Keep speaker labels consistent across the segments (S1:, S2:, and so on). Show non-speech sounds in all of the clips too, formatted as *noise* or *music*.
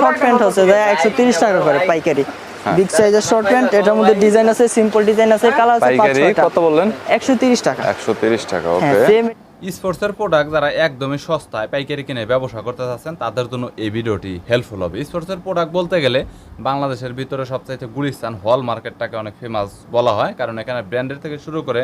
S1: Short pant হচ্ছে যে একশো তিরিশ টাকা করে পাইকারি। বিগ সাইজের শর্ট প্যান্ট এটার মধ্যে ডিজাইন আছে সিম্পল ডিজাইন আছে কালার আছে পাঁচ
S2: পাইকারি কত বললেন?
S1: একশো তিরিশ টাকা।
S2: একশো তিরিশ টাকা ওকে
S1: সেম
S3: স্পোর্টসের প্রোডাক্ট যারা একদমই সস্তায় পাইকারি কিনে ব্যবসা করতে চাচ্ছেন তাদের জন্য এই ভিডিওটি হেল্পফুল হবে। স্পোর্টসের প্রোডাক্ট বলতে গেলে বাংলাদেশের ভিতরে সবচাইতে গুলিস্তান হল মার্কেটটাকে অনেক ফেমাস বলা হয় কারণ এখানে ব্র্যান্ডের থেকে শুরু করে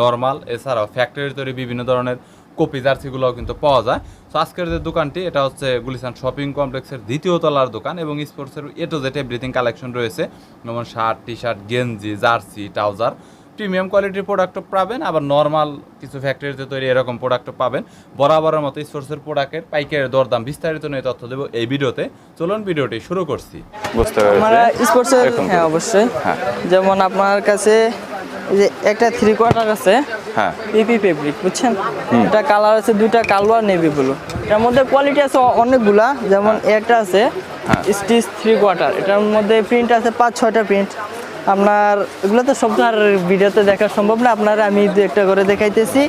S3: নর্মাল এছাড়াও ফ্যাক্টরি তৈরি বিভিন্ন ধরনের কপি জার্সিগুলোও কিন্তু পাওয়া যায়। তো আজকের যে দোকানটি এটা হচ্ছে গুলিস্তান শপিং কমপ্লেক্সের দ্বিতীয় তলার দোকান এবং স্পোর্টসের A to Z everything collection রয়েছে। যেমন শার্ট টি শার্ট গেঞ্জি জার্সি ট্রাউজার। প্রিমিয়াম কোয়ালিটির প্রোডাক্টও পাবেন আবার নর্মাল কিছু ফ্যাক্টরিতে তৈরি এরকম প্রোডাক্টও পাবেন। বরাবরের মতো স্পোর্টসের প্রোডাক্টের পাইকারের দরদাম বিস্তারিত নিয়ে তথ্য দেবো এই ভিডিওতে। চলুন ভিডিওটি শুরু করছি।
S2: বুঝতে
S1: আমরা স্পোর্টসের হ্যাঁ অবশ্যই।
S2: হ্যাঁ।
S1: যেমন আপনার কাছে যে একটা থ্রি কোয়ার্টার আছে।
S2: হ্যাঁ।
S1: পিপি ফেব্রিক বুঝছেন? এটা কালার আছে দুইটা কালো আর নেভি ব্লু এটার মধ্যে কোয়ালিটি আছে অনেকগুলা যেমন একটা আছে
S2: হ্যাঁ।
S1: স্টিচ থ্রি কোয়ার্টার এটার মধ্যে প্রিন্ট আছে পাঁচ ছয়টা প্রিন্ট আপনার এগুলো তো সব তো আর ভিডিওতে দেখা সম্ভব না আপনার আমি দু একটা করে দেখাইতেছি।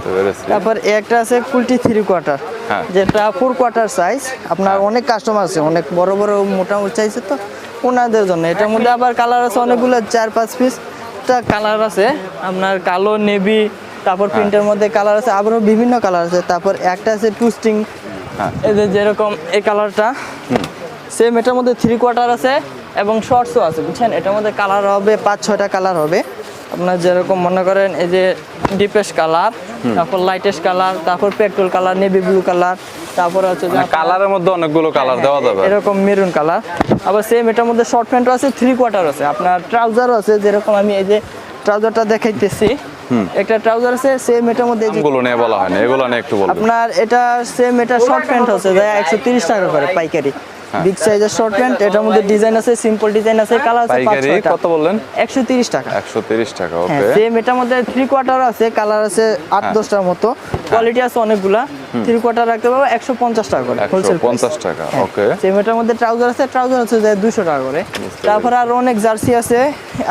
S1: তারপর একটা আছে কুলটি থ্রি কোয়ার্টার
S2: হ্যাঁ।
S1: যেটা ফোর কোয়ার্টার সাইজ আপনার অনেক কাস্টমার আছে অনেক বড় বড় মোটা চাইছে তো ওনাদের জন্য। এটার মধ্যে আবার কালার আছে অনেকগুলো চার পাঁচ পিস কালার আছে। আপনার কালো নেভি তারপর প্রিন্টের মধ্যে কালার আছে আবারও বিভিন্ন কালার আছে। তারপর একটা আছে টুস্টিং
S2: এদের
S1: এই যে যেরকম এই কালারটা সেম এটার মধ্যে থ্রি কোয়ার্টার আছে এবং শর্টসও আছে বুঝছেন? এটার মধ্যে কালার হবে পাঁচ ছয়টা কালার হবে। আপনার যেরকম মনে করেন এই যে ডিপেস্ট কালার তারপর লাইটেস্ট কালার তারপর petrol colour navy blue colour তারপর হচ্ছে যে
S2: মানে কালারের মধ্যে অনেকগুলো কালার দেওয়া যাবে।
S1: এরকম মেরুন কালার আবার সেম এটার মধ্যে শর্ট প্যান্টও আছে থ্রি কোয়ার্টার আছে। আপনার ট্রাউজারও আছে যেরকম আমি এই যে ট্রাউজারটা দেখাইতেছি একটা ট্রাউজার আছে সেম এটার মধ্যে এই যে
S2: গুলো নিয়ে বলা হয়নি এগুলো নিয়ে একটু বলবেন
S1: আপনার এটা সেম এটা শর্ট প্যান্ট আছে যা একশো তিরিশ টাকা করে পাইকারি।
S2: হ্যাঁ।
S1: বিগ সাইজের শর্ট প্যান্ট এটার মধ্যে ডিজাইন আছে সিম্পল ডিজাইন আছে কালার আছে পাঁচ
S2: পাইকারি
S1: ছয়টা
S2: কত বললেন?
S1: একশো তিরিশ টাকা।
S2: একশো তিরিশ টাকা
S1: হ্যাঁ
S2: ওকে
S1: সেম এটার মধ্যে থ্রি কোয়ার্টার আছে কালার আছে আট
S2: হ্যাঁ।
S1: দশটার মতো কোয়ালিটি আছে অনেকগুলা থ্রি কোয়ার্টার রাখতে পারব একশো পঞ্চাশ টাকা করে
S2: একশো
S1: হোলসেল
S2: পঞ্চাশ টাকা ওকে
S1: সেম এটার মধ্যে ট্রাউজার আছে ট্রাউজার যে দুশো টাকা করে। তারপরে আর অনেক জার্সি আছে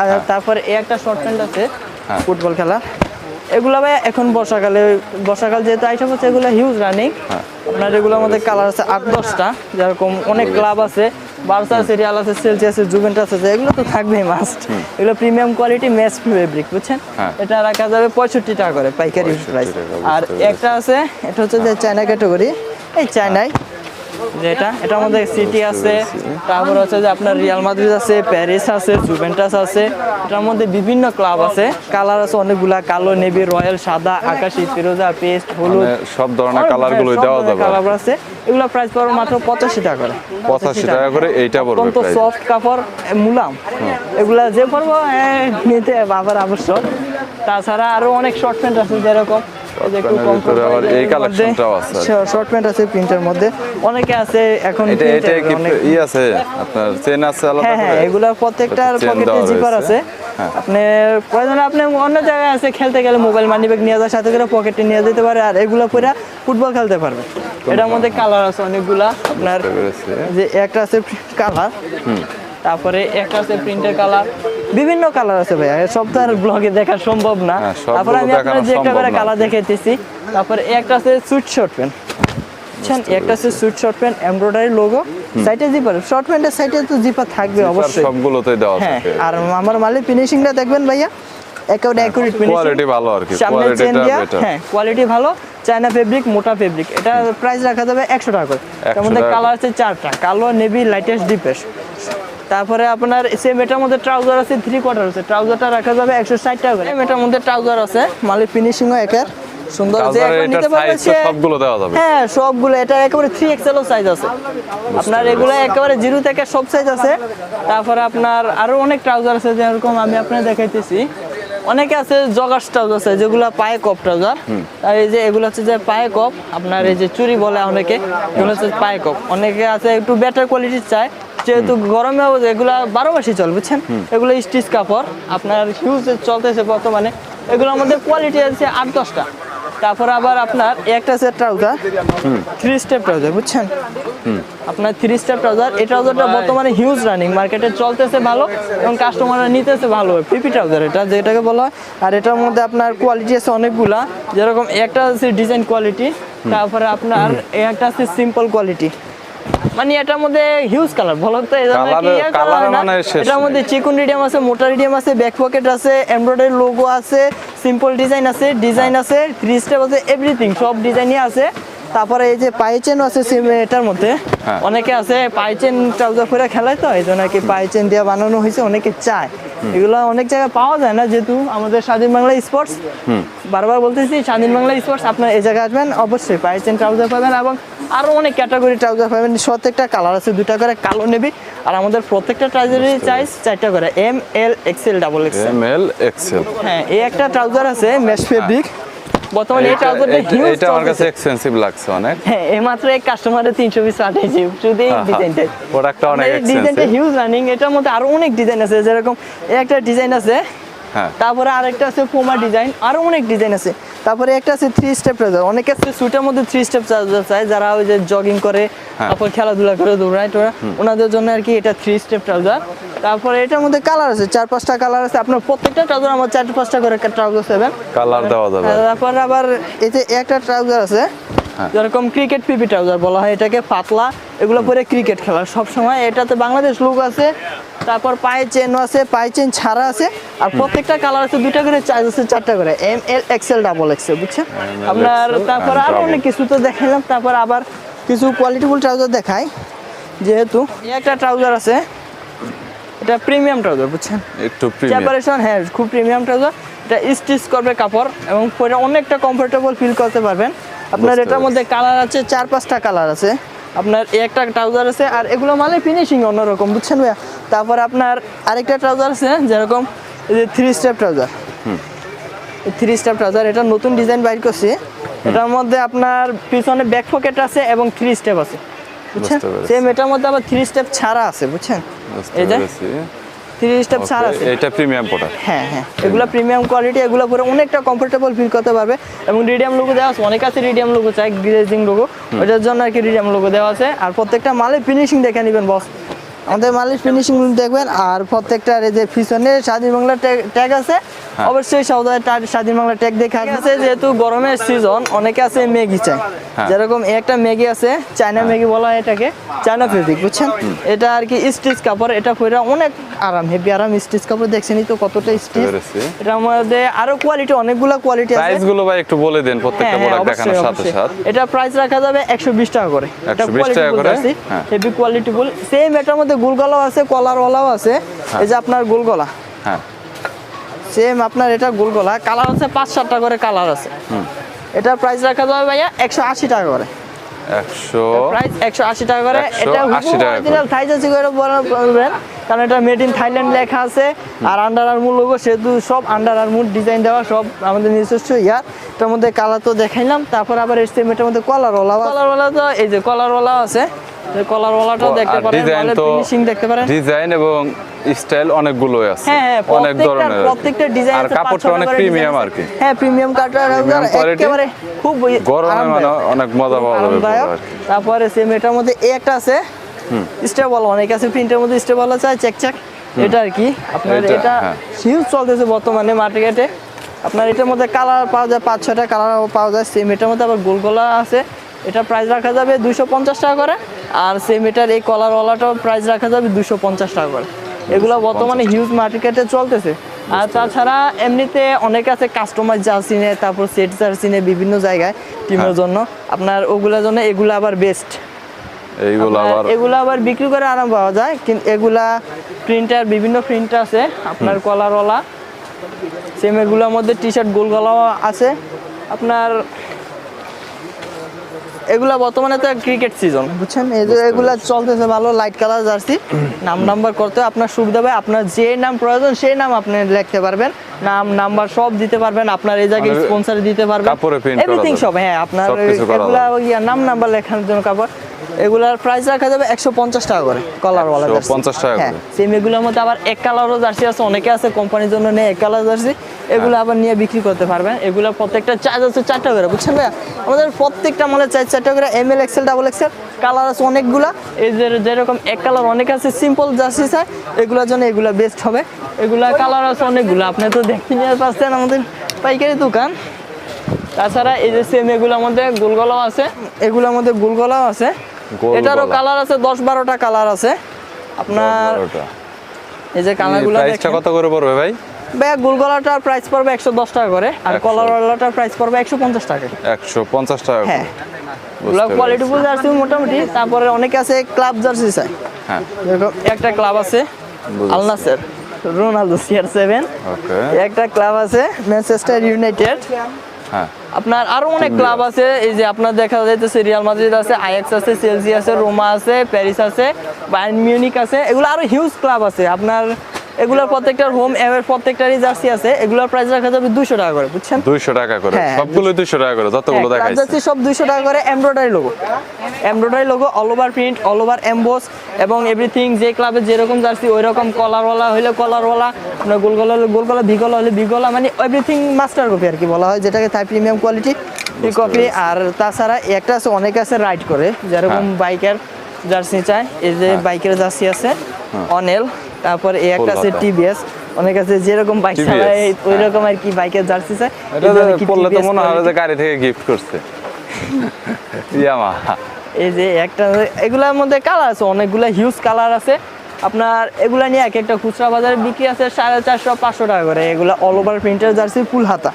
S1: আর তারপরে এই একটা শর্ট প্যান্ট আছে
S2: হ্যাঁ।
S1: ফুটবল খেলা। এগুলা ভাই এখন বর্ষাকালে বর্ষাকাল যেহেতু আইটেম হচ্ছে এগুলো হিউজ রানিং
S2: হ্যাঁ।
S1: আপনার এগুলোর মধ্যে কালার আছে আট দশটা যেরকম অনেক ক্লাব আছে বার্সা সিরিয়াল রিয়াল আছে সেলসি আছে জুভেন্টাস আছে এগুলো তো থাকবেই মাস্ট এগুলো প্রিমিয়াম কোয়ালিটি ম্যাচ ফেব্রিক বুঝছেন?
S2: হ্যাঁ।
S1: এটা রাখা যাবে পঁয়ষট্টি টাকা করে পাইকারি প্রাইস আর একটা আছে এটা হচ্ছে যে চায়না ক্যাটাগরি এই চায়নায় যেটা এটার মধ্যে সিটি আছে তারপর হচ্ছে যে আপনার রিয়াল মাদ্রিদ আছে প্যারিস আছে জুভেন্টাস আছে এটার মধ্যে বিভিন্ন ক্লাব আছে কালার আছে অনেকগুলা কালো নেভি রয়্যাল সাদা আকাশি ফিরোজা পেস্ট হলুদ
S2: মানে সব ধরনের কালার গুলোই দেওয়া যাবে।
S1: কালার আছে এগুলো প্রাইস পড়বে মাত্র পঁচাশি টাকা করে।
S2: পঁচাশি টাকা করে এইটা পড়বে
S1: অত্যন্ত সফট কাপড় মুলাম। এগুলা যে পরবো এ, নিতে বাবার আবশ্যক। তাছাড়া আরও অনেক শর্ট প্যান্ট আছে যেরকম এই যে একটু
S2: প্যান্টের
S1: কম
S2: ভিতরে আবার এই কালেকশনটাও আছে।
S1: শর্ট প্যান্ট আছে প্রিন্টের মধ্যে। অনেকে আছে এখন
S2: এটা এটা কি আছে? আপনার চেন আছে আলাদা
S1: হ্যাঁ হ্যাঁ এগুলা প্রত্যেকটার পকেটে জিপার আছে।
S2: হ্যাঁ।
S1: আপনি আপনি অন্য জায়গায় আছে খেলতে গেলে মোবাইল মানি ব্যাগ নিয়ে যাওয়ার সাথে করে পকেটে নিয়ে যেতে পারে আর এগুলো পরে ফুটবল খেলতে পারবে। এটার মধ্যে কালার আছে অনেকগুলা। আপনার যে একটা আছে কালার তারপরে একটা আছে প্রিন্টের কালার বিভিন্ন কালার আছে ভাইয়া সব তো আর ব্লগে দেখা সম্ভব না।
S2: হ্যাঁ,
S1: তারপরে আমি আপনার যে একটা করে কালার দেখাইতেছি। তারপরে একটা আছে সুইট শর্ট প্যান্ট বুঝছেন? একটা আছে suit short pant embroidery logo সাইডে জিপার শর্ট প্যান্টের সাইডে তো জিপার থাকবে অবশ্যই।
S2: সবগুলোতেই দেওয়া
S1: হ্যাঁ আর আমার মালের ফিনিশিংটা দেখবেন ভাইয়া। একেবারে অ্যাকুরেট ফিনিশিং
S2: কোয়ালিটি ভালো আর কি কোয়ালিটিটা
S1: হ্যাঁ কোয়ালিটি ভালো। চায়না ফেব্রিক মোটা ফেব্রিক এটা প্রাইস রাখা যাবে একশো টাকা করে। তার মধ্যে কালার আছে চারটা কালো নেভি লাইটেস্ট ডিপেস তারপরে আপনার সেম এটার মধ্যে ট্রাউজার আছে থ্রি কোয়ার্টার আছে। ট্রাউজারটা রাখা যাবে একশো ষাট টাকা করে। এটার মধ্যে ট্রাউজার আছে মালের ফিনিশিংও একের। সুন্দর যে নিতে পারবে
S2: সবগুলো দেওয়া যাবে।
S1: হ্যাঁ সবগুলো। এটা একেবারে থ্রি এক্সেল সাইজ আছে। আপনার এগুলো একেবারে জিরো থেকে সব সাইজ আছে। তারপরে আপনার আরও অনেক ট্রাউজার আছে যেরকম আমি আপনার দেখাইতেছি। অনেকে আছে জগার্স ট্রাউজার আছে যেগুলো পায়ে কপ ট্রাউজার আর এই যে এগুলো হচ্ছে যে পায়ে কপ। আপনার এই যে চুরি বলে অনেকে এগুলো হচ্ছে পায়ে কপ। অনেকে আছে একটু বেটার কোয়ালিটির চায়। যেহেতু গরমে এগুলা বারো মাসই চল বুঝছেন? এগুলো স্টিচ কাপড় আপনার হিউজ চলতেছে বর্তমানে এগুলোর মধ্যে কোয়ালিটি আছে আট দশটা। তারপর আবার আপনার একটা set trouser three step trouser বুঝছেন? আপনার থ্রি স্টেপ ট্রাউজার এই ট্রাউজারটা বর্তমানে হিউজ রানিং মার্কেটে চলতেছে ভালো এবং কাস্টমাররা নিতেছে ভালো পিপি ট্রাউজার এটা যেটাকে বলা হয়। আর এটার মধ্যে আপনার কোয়ালিটি আছে অনেকগুলা যেরকম একটা আছে ডিজাইন কোয়ালিটি তারপরে আপনার একটা আছে সিম্পল কোয়ালিটি মানে এটার মধ্যে হিউজ কালার বলক তো।
S2: মানে
S1: এটার মধ্যে চিকুন রিডিয়াম আছে মোটা রিডিয়াম আছে ব্যাক পকেট আছে এমব্রয়ডারি লোগো আছে সিম্পল ডিজাইন আছে ডিজাইন আছে থ্রি স্টেপ আছে এভরিথিং সব ডিজাইনই আছে তারপরে এই যে পাই চেন আছে সিম এটার মধ্যে
S2: হ্যাঁ।
S1: অনেকে আছে পাই চেন ট্রাউজার করে খেলায় তো এই জন্য আর কি পাই চেন দিয়ে বানানো হয়েছে অনেকে চায়। এগুলো অনেক জায়গায় পাওয়া যায় না যেহেতু আমাদের স্বাধীন বাংলা স্পোর্টস বারবার বলতেছি স্বাধীন বাংলা স্পোর্টস আপনার এই জায়গায় আসবেন অবশ্যই পাই চেন ট্রাউজার পাবেন এবং আরও অনেক ক্যাটাগরি ট্রাউজার পাবেন প্রত্যেকটা কালার আছে দুটা করে কালো নেবি আর আমাদের প্রত্যেকটা ট্রাউজারের চাইজ চারটা করে M L XL double XL
S2: M L XL
S1: হ্যাঁ এই একটা ট্রাউজার আছে মেশ ফেব্রিক বর্তমানে এই ট্রাউজারটা হিউজ
S2: এটা আমার কাছে এক্সপেন্সিভ লাগছে অনেক।
S1: হ্যাঁ এইমাত্র এক কাস্টমারে তিনশো পিস পাঠিয়েছি শুধু এই
S2: হ্যাঁ,
S1: ডিজাইনটা
S2: প্রোডাক্টটা অনেক
S1: ডিজাইনটা হিউজ রানিং এটার মধ্যে আরও অনেক ডিজাইন আছে। যেরকম একটা ডিজাইন আছে তারপরে আরেকটা আছে পোমা ডিজাইন আরও অনেক ডিজাইন আছে। তারপরে একটা আছে থ্রি স্টেপ ট্রাউজার অনেকে আছে সুইটার মধ্যে থ্রি স্টেপ ট্রাউজার চায় যারা ওই যে জগিং করে
S2: হ্যাঁ।
S1: তারপর খেলাধুলা করে দৌড়ায় টোরা ওনাদের জন্য আর কি এটা থ্রি স্টেপ ট্রাউজার তারপরে এটার মধ্যে কালার আছে চার পাঁচটা কালার আছে। আপনার প্রত্যেকটা ট্রাউজার আমার চার পাঁচটা করে ট্রাউজার পাবেন
S2: কালার দেওয়া যাবে।
S1: তারপর আবার এতে একটা ট্রাউজার আছে
S2: হ্যাঁ।
S1: যেরকম ক্রিকেট পিপি ট্রাউজার বলা হয় এটাকে পাতলা এগুলো পরে ক্রিকেট খেলা। সব সময় এটাতে বাংলাদেশ লোক আছে তারপর পায়ে চেনও আছে পায়ে চেন ছাড়া আছে আর প্রত্যেকটা কালার আছে দুটা করে চার্জ আছে চারটা করে। M L XL double XL বুঝছেন? আপনার তারপর
S2: and আরও
S1: অনেক কিছু তো দেখাইলাম তারপর আবার কিছু কোয়ালিটিফুল ট্রাউজার দেখাই যেহেতু একটা ট্রাউজার আছে এটা প্রিমিয়াম ট্রাউজার বুঝছেন?
S2: একটু প্রিমিয়াম
S1: হ্যাঁ খুব প্রিমিয়াম ট্রাউজার এটা স্টিচ করবে কাপড় এবং পরে অনেকটা কমফোর্টেবল ফিল করতে পারবেন। আপনার এটার মধ্যে কালার আছে চার পাঁচটা কালার আছে। আপনার একটা ট্রাউজার আছে আর এগুলো মানে ফিনিশিং অন্যরকম বুঝছেন ভাইয়া? তারপর আপনার আরেকটা ট্রাউজার আছে যেরকম এই যে three step trouser three step trouser এটা নতুন ডিজাইন বাইর করছি। এটার মধ্যে আপনার পিছনে ব্যাক পকেট আছে এবং থ্রি স্টেপ আছে। বুঝছেন? সেম এটার মধ্যে আবার থ্রি স্টেপ ছাড়া আছে বুঝছেন? এই যে থ্রি স্টেপ ছাড়া আছে।
S2: এটা প্রিমিয়াম প্রোডাক্ট
S1: হ্যাঁ হ্যাঁ। এগুলো প্রিমিয়াম কোয়ালিটি এগুলো পরে অনেকটা কমফোর্টেবল ফিল করতে পারবে। এবং রিডিয়াম লোগো দেওয়া আছে অনেক আছে রিডিয়াম লোগো চাই গ্লেজিং লোগো ওটার জন্য আর কি রিডিয়াম লোগো দেওয়া আছে। আর প্রত্যেকটা মালের ফিনিশিং দেখে নেবেন বস আমাদের মালের ফিনিশিং দেখবেন আর প্রত্যেকটা এই যে পিছনে স্বাধীন বাংলা ট্যাগ আছে। অবশ্যই সৌদায় স্বাধীন বাংলা ট্যাগ দেখে আছে যেহেতু গরমের সিজন অনেকে আছে ম্যাগি চাই
S2: হ্যাঁ।
S1: যেরকম একটা ম্যাগি আছে চায়না ম্যাগি বলা হয় এটাকে চায়না ফেব্রিক বুঝছেন? এটা আর কি স্টিচ কাপড় এটা পরে অনেক আরাম হেভি আরাম স্টিচ কাপড় দেখছেনই তো কতটা স্টিচ। এটার মধ্যে আরও কোয়ালিটি অনেকগুলা কোয়ালিটি আছে।
S2: প্রাইসগুলো ভাই একটু বলে দেন প্রত্যেকটা
S1: হ্যাঁ, হ্যাঁ,
S2: প্রোডাক্ট দেখানোর
S1: অবশ্যই,
S2: সাথে
S1: অবশ্যই।
S2: সাথে।
S1: এটা প্রাইস রাখা যাবে একশো বিশ টাকা করে।
S2: 120 টাকা করে? হ্যাঁ।
S1: হেভি কোয়ালিটি বল সেম এটার মধ্যে গোলগলাও আছে কলারওয়ালাও আছে। এই যে আপনার গোলগলা।
S2: হ্যাঁ।
S1: সেম আপনার এটা গোলগলা। কালার আছে পাঁচ সাতটা করে কালার আছে। এটা প্রাইস রাখা যাবে ভাইয়া একশো আশি টাকা করে।
S2: একশো
S1: প্রাইস একশো আশি টাকা করে। এটা অরিজিনাল সাইজ আছে করে বলবেন কারণ এটা মেড ইন থাইল্যান্ড লেখা আছে আর আন্ডার আর্মুর লোগো সেহেতু সব আন্ডার আর্মুর ডিজাইন দেওয়া সব আমাদের নিজস্ব ইয়ার এটার মধ্যে কালার তো দেখাইলাম তারপর আবার এসছে এটার মধ্যে কলার ওলা কলার ওলা তো এই যে কলার ওলা আছে দেখতে পারেন
S2: ডিজাইন তো
S1: ফিনিশিং দেখতে পারেন।
S2: ডিজাইন এবং স্টাইল অনেকগুলোই আছে
S1: হ্যাঁ হ্যাঁ
S2: অনেক ধরনের
S1: প্রত্যেকটা ডিজাইন
S2: আর কাপড়টা অনেক প্রিমিয়াম আর কি।
S1: হ্যাঁ প্রিমিয়াম কাটার। একেবারে খুব
S2: গরমে মানে অনেক মজা পাওয়া যাবে।
S1: তারপরে সেম এটার মধ্যে একটা আছে। স্টেবল অনেক আছে প্রিন্টের মধ্যে স্টেবল আছে চেক চেক এটা আর কি। আপনার
S2: এটা,
S1: এটা
S2: হ্যাঁ।
S1: হিউজ চলতেছে বর্তমানে মার্কেটে। আপনার এটার মধ্যে কালার পাওয়া যায় পাঁচ ছটা কালার পাওয়া যায় সেম এটার মধ্যে আবার গোলগোলা আছে। এটা প্রাইস রাখা যাবে দুশো পঞ্চাশ টাকা করে আর সেম এটার এই কলারওয়ালাটাও প্রাইস রাখা যাবে দুশো পঞ্চাশ টাকা করে। এগুলো বর্তমানে হিউজ মার্কেটে চলতেছে। আর তাছাড়া এমনিতে অনেক আছে কাস্টমার জার্সি নেয় তারপর সেট জার্সি নেয় বিভিন্ন জায়গায় টিমের
S2: হ্যাঁ।
S1: জন্য। আপনার ওগুলোর জন্য এগুলো আবার বেস্ট
S2: এইগুলো আবার
S1: এগুলো আবার বিক্রি করে আরাম পাওয়া যায় কিন্তু এগুলা প্রিন্টার বিভিন্ন প্রিন্ট আছে আপনার কলারওয়ালা সেম এগুলোর মধ্যে টি শার্ট গোল গলাও আছে। আপনার এগুলা বর্তমানে তো ক্রিকেট সিজন বুঝছেন? এগুলা চলতেছে ভালো লাইট কালার জার্সি নাম নাম্বার করতে আপনার সুবিধা হবে আপনার যে নাম প্রয়োজন সেই নাম আপনি লিখতে পারবেন নাম নাম্বার সব দিতে পারবেন আপনার এই জায়গায়
S2: মানে
S1: স্পন্সর দিতে পারবেন এভরিথিং সব হ্যাঁ আপনার এগুলা নাম নাম্বার লেখানোর জন্য কাপড় এগুলার প্রাইস রাখা যাবে একশো পঞ্চাশ টাকা করে কলার ওয়ালা
S2: 150 টাকা করে।
S1: সেম এগুলোর মধ্যে আবার এক কালারও জার্সি আছে অনেকে আছে কোম্পানির জন্য নেই এক কালার জার্সি এগুলো আবার নিয়ে বিক্রি করতে পারবেন। এগুলো প্রত্যেকটা চার্জ আছে চারটা করে বুঝছেন ভাইয়া? আমাদের প্রত্যেকটা মালের চার চারটা করে M L XL double XL colour আছে অনেকগুলা। এই যে যেরকম এক কালার অনেক আছে সিম্পল জার্সি চাই এগুলোর জন্য এগুলো বেস্ট হবে। এগুলা কালার আছে অনেকগুলো আপনি তো দেখতে নিয়ে পাচ্ছেন আমাদের পাইকারি দোকান। তাছাড়া এই যে সেম এগুলোর মধ্যে গোলগলাও আছে। এগুলোর মধ্যে গোলগলাও আছে। এটারও কালার আছে দশ বারোটা কালার আছে। আপনার এই যে কালারগুলো
S2: প্রাইসটা কত করে পড়বে ভাই?
S1: ব্যাগ গোল গলাটার প্রাইস পড়বে একশো দশ টাকা করে আর
S2: 100
S1: কলার ওয়ালাটার প্রাইস পড়বে একশো পঞ্চাশ টাকা
S2: একশো পঞ্চাশ টাকা করে।
S1: হ্যাঁ।
S2: পেরেছি।
S1: কোয়ালিটি ফুল জার্সি মোটামুটি। তারপরে অনেকে আছে ক্লাব জার্সি চাই
S2: হ্যাঁ।
S1: একটা ক্লাব আছে
S2: বুঝেছি।
S1: আলনাসের রোনালদো সিআর সেভেন
S2: ওকে
S1: একটা ক্লাব আছে ম্যানচেস্টার ইউনাইটেড আপনার আরও অনেক ক্লাব আছে এই যে আপনার দেখা যাইতেছে রিয়াল মাদ্রিদ আছে আইএক্স আছে চেলসি আছে রোমা আছে প্যারিস আছে বায়ার্ন মিউনিক আছে এগুলো আরও হিউজ ক্লাব আছে। আপনার এগুলোর প্রত্যেকটার হোম এর প্রত্যেকটারই জার্সি আছে এগুলোর প্রাইস রাখা যাবে দুশো টাকা করে বুঝছেন?
S2: দুইশো টাকা করে।
S1: হ্যাঁ।
S2: সবগুলো দুইশো টাকা করে যতগুলো
S1: হ্যাঁ,
S2: দেখাইছে।
S1: জার্সি সব দুইশো টাকা করে embroidery logo embroidery logo all over print all over emboss এবং এভরিথিং যে ক্লাবে যেরকম জার্সি ওই রকম কলারওয়ালা হলে কলারওয়ালা আপনার গোলগলা হলে গোলগলা ভিগলা হলে ভিগলা মানে এভরিথিং মাস্টার কপি আর কি বলা হয় যেটাকে থাই প্রিমিয়াম কোয়ালিটি কপি আর তাছাড়া একটা আছে অনেক আছে রাইড করে যেরকম
S2: হ্যাঁ।
S1: বাইকের জার্সি চায় এই যে বাইকের জার্সি আছে অনেল তারপর এই একটা আছে। টিভিএস অনেক আছে যেরকম বাইক চালায় ওই রকম আর কি বাইকের জার্সি চায়।
S2: এটা পড়লে তো মনে
S1: হয়
S2: যে গাড়ি থেকে গিফট করছে। *laughs* ইয়ামা
S1: এই যে একটা এগুলার মধ্যে কালার আছে অনেকগুলা হিউজ কালার আছে। আপনার এগুলা নিয়ে এক একটা খুচরা বাজারে বিক্রি আছে সাড়ে চারশো পাঁচশো টাকা করে। এগুলা অল ওভার প্রিন্টের জার্সি ফুল হাতা।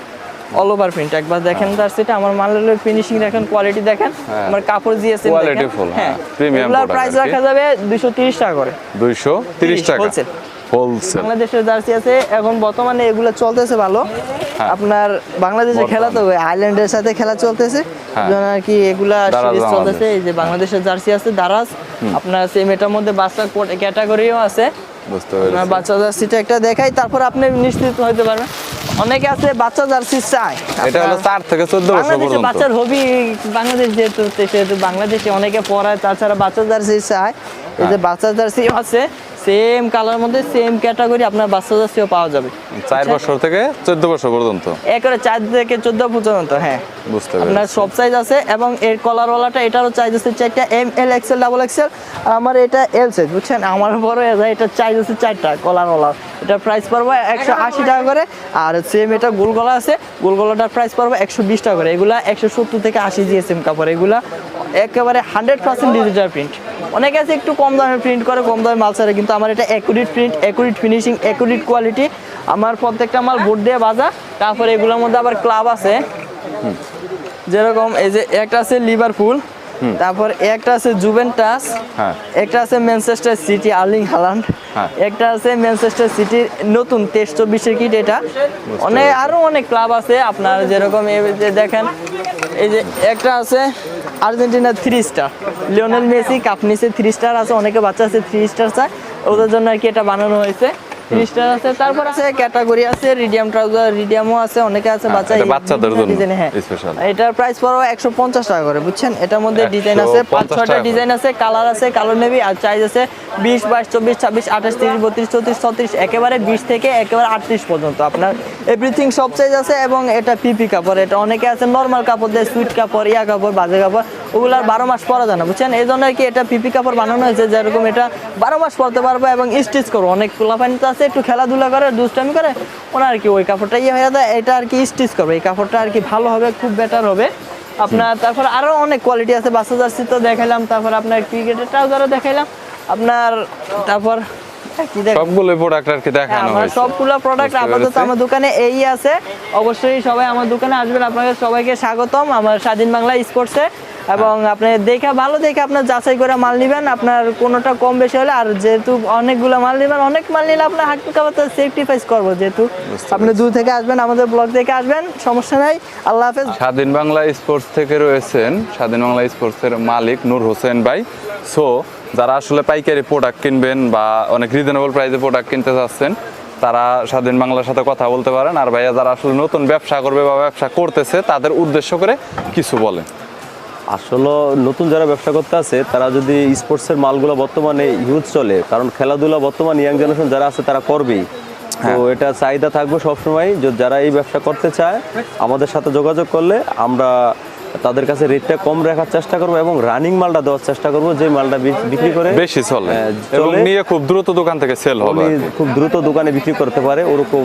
S1: অল ওভার প্রিন্ট একবার দেখেন জার্সিটা আমার মালের ফিনিশিং দেখেন কোয়ালিটি দেখেন
S2: হ্যাঁ।
S1: আমার কাপড়
S2: Quality full, হ্যাঁ। Premium
S1: এগুলার প্রাইস রাখা যাবে দুশো তিরিশ টাকা করে।
S2: দুইশো তিরিশ টাকা।
S1: wholesale।
S2: হোলসেল
S1: বাংলাদেশের জার্সি আছে এখন বর্তমানে এগুলো চলতেছে ভালো।
S2: হ্যাঁ।
S1: আপনার বাংলাদেশের খেলা তো আইল্যান্ডের সাথে খেলা চলতেছে।
S2: হ্যাঁ।
S1: আর কি এগুলা সিরিজ চলতেছে। এই যে বাংলাদেশের জার্সি আছে দারাজ। আপনার সেম এটার মধ্যে বাচ্চা ক্যাটাগরিও আছে।
S2: বুঝতে পেরেছি।
S1: বাচ্চা জার্সিটা একটা দেখাই তারপর আপনি নিশ্চিত হতে পারবেন। অনেকে আছে বাচ্চা জার্সি চায়।
S2: এটা হলো 4 থেকে চোদ্দ বছর
S1: বাংলাদেশে
S2: পর্যন্ত।
S1: বাচ্চার হবি বাংলাদেশ যেহেতু সেহেতু বাংলাদেশে অনেকে পড়ায় তাছাড়া বাচ্চা জার্সি চায় এই যে বাচ্চা জার্সি আছে সেম কালার মধ্যে সেম ক্যাটাগরি আপনার বাচ্চা জার্সিও পাওয়া যাবে।
S2: চার বছর থেকে চোদ্দ বছর পর্যন্ত।
S1: একবারে চার থেকে চোদ্দ পর্যন্ত হ্যাঁ।
S2: বুঝতে
S1: আপনার সব সাইজ আছে এবং এর কলারওয়ালাটা এটারও চাইজ আছে চারটা M L XL double XL আর আমার এটা এল সাইজ বুঝছেন? আমার বড় এটা চাইজ আছে চারটা কলারওয়ালা এটা প্রাইস পড়বে একশো আশি টাকা করে আর সেম এটা গোলগলা আছে গোলগলাটার প্রাইস পড়বে একশো বিশ টাকা করে। এগুলা একশো সত্তর থেকে আশি জিএসএম কাপড় এগুলা একেবারে হান্ড্রেড পার্সেন্ট ডিজিটাল প্রিন্ট অনেকে আছে একটু কম দামে প্রিন্ট করে কম দামে মাল ছাড়ে কিন্তু আমার এটা accurate print accurate finishing accurate quality আমার প্রত্যেকটা মাল বোর্ড দিয়ে বাজা তারপরে এগুলোর মধ্যে আবার ক্লাব আছে। যেরকম এই যে একটা আছে লিভারপুল তারপর একটা আছে জুভেন্টাস
S2: হ্যাঁ।
S1: একটা আছে ম্যানচেস্টার সিটি আর্লিং হালান্ড। একটা আছে ম্যানচেস্টার সিটির নতুন তেইশ চব্বিশের কিট এটা। অনেক আরও অনেক ক্লাব আছে আপনার যেরকম এই যে দেখেন এই যে একটা আছে Argentina three star Lionel Messi, cup নিচে থ্রি স্টার আছে, অনেকে বাচ্চা আছে থ্রি স্টার চায়। ওদের জন্য আর কি এটা বানানো হয়েছে। স্টার আছে। তারপর আছে ক্যাটাগরি আছে রিডিয়াম ট্রাউজার রিডিয়ামও আছে অনেকে আছে
S2: হ্যাঁ,
S1: বাচ্চা
S2: বাচ্চাদের জন্য
S1: ডিজাইনে, হ্যাঁ। এটার প্রাইস পড়ো একশো পঞ্চাশ টাকা করে বুঝছেন? এটার মধ্যে ডিজাইন আছে পাঁচ ছয়টা ডিজাইন আছে কালার আছে কালার নেবি আর চাইজ আছে বিশ বাইশ চব্বিশ ছাব্বিশ আঠাশ তিরিশ বত্রিশ চৌত্রিশ ছত্রিশ একেবারে বিশ থেকে একেবারে আটত্রিশ পর্যন্ত আপনার এভরিথিং সব সাইজ আছে এবং এটা পিপি কাপড় এটা অনেকে আছে নর্মাল কাপড় দেয় সুইট কাপড় ইয়া কাপড় বাজে কাপড় ওগুলো আর বারো মাস পরা যায় না বুঝছেন? এই জন্য আর কি এটা পিপি কাপড় বানানো হয়েছে যেরকম এটা বারো মাস পরতে পারবে এবং স্টিচ করব। অনেক পোলাপানিতে আছে একটু খেলাধুলা করে দুষ্টামি করে ওনার আর কি ওই কাপড়টা ইয়ে হয়ে যায় এটা আর কি স্টিচ করবে। এই কাপড়টা আর কি ভালো হবে খুব বেটার হবে। আপনার তারপর আরও অনেক কোয়ালিটি আছে বাচ্চা জার্সি তো দেখাইলাম তারপর আপনার ক্রিকেটের ট্রাউজারও দেখাইলাম। আপনার তারপর
S2: সবগুলো প্রোডাক্ট আর কি
S1: হ্যাঁ,
S2: দেখানো
S1: আমার
S2: হয়েছে।
S1: সবগুলো প্রোডাক্ট আপাতত আমার দোকানে এই আছে। অবশ্যই সবাই আমার দোকানে আসবেন আপনাদের সবাইকে স্বাগতম। আমার স্বাধীন বাংলা স্পোর্টসে এবং আপনি দেখে ভালো দেখে আপনার যাচাই করে মাল নেবেন। আপনার কোনোটা কম বেশি হলে আর যেহেতু অনেকগুলো মাল নেবেন অনেক মাল নিলে আপনার হাট সেফটি ফাইস করব যেহেতু। আপনি দূর থেকে আসবেন আমাদের ব্লগ থেকে আসবেন সমস্যা নাই। আল্লাহ হাফেজ।
S2: স্বাধীন বাংলা স্পোর্টস থেকে রয়েছেন স্বাধীন বাংলা স্পোর্টসের মালিক নূর হোসেন ভাই। সো যারা আসলে পাইকারি প্রোডাক্ট কিনবেন বা অনেক রিজনেবল প্রাইসে প্রোডাক্ট কিনতে চাচ্ছেন তারা স্বাধীন বাংলার সাথে কথা বলতে পারেন। আর ভাইয়া যারা আসলে নতুন ব্যবসা করবে বা ব্যবসা করতেছে তাদের উদ্দেশ্য করে কিছু বলেন।
S4: আসলে নতুন যারা ব্যবসা করতে আছে তারা যদি স্পোর্টসের মালগুলো বর্তমানে ইউজ চলে কারণ খেলাধুলা বর্তমান ইয়াং জেনারেশন যারা আছে তারা করবেই। তো এটা চাহিদা থাকবে সবসময় যে যারা এই ব্যবসা করতে চায় আমাদের সাথে যোগাযোগ করলে আমরা তাদের কাছে রেটটা কম রাখার চেষ্টা করব এবং রানিং মালটা দেওয়ার চেষ্টা করব যে মালটা বিক্রি করে
S2: বেশি চলে।
S4: হ্যাঁ,
S2: এবং নিয়ে খুব দ্রুত দোকান থেকে সেল হবে।
S4: খুব দ্রুত দোকানে বিক্রি করতে পারে ওরকম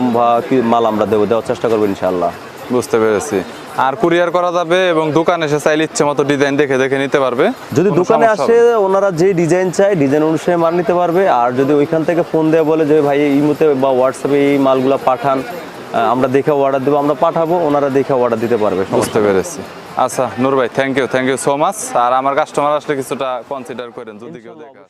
S4: মাল আমরা দেবো দেওয়ার চেষ্টা করব ইনশাল্লাহ
S2: বুঝতে পেরেছি। আর কুরিয়ার করা যাবে এবং দোকানে এসে চাইলে ইচ্ছে মতো ডিজাইন দেখে দেখে নিতে পারবে।
S4: যদি দোকানে আসে ওনারা যে ডিজাইন চায় ডিজাইন অনুসারে মাল নিতে পারবে। আর যদি ওইখান থেকে ফোন দেওয়া বলে যে ভাই এই মুহূর্তে বা হোয়াটসঅ্যাপে এই মালগুলো পাঠান আমরা দেখে অর্ডার দেবো আমরা পাঠাবো ওনারা দেখে অর্ডার দিতে পারবে
S2: বুঝতে পেরেছি। আচ্ছা নূর ভাই thank you thank you so much আর আমার কাস্টমার আসলে কিছুটা কনসিডার করেন যদি কেউ দেখে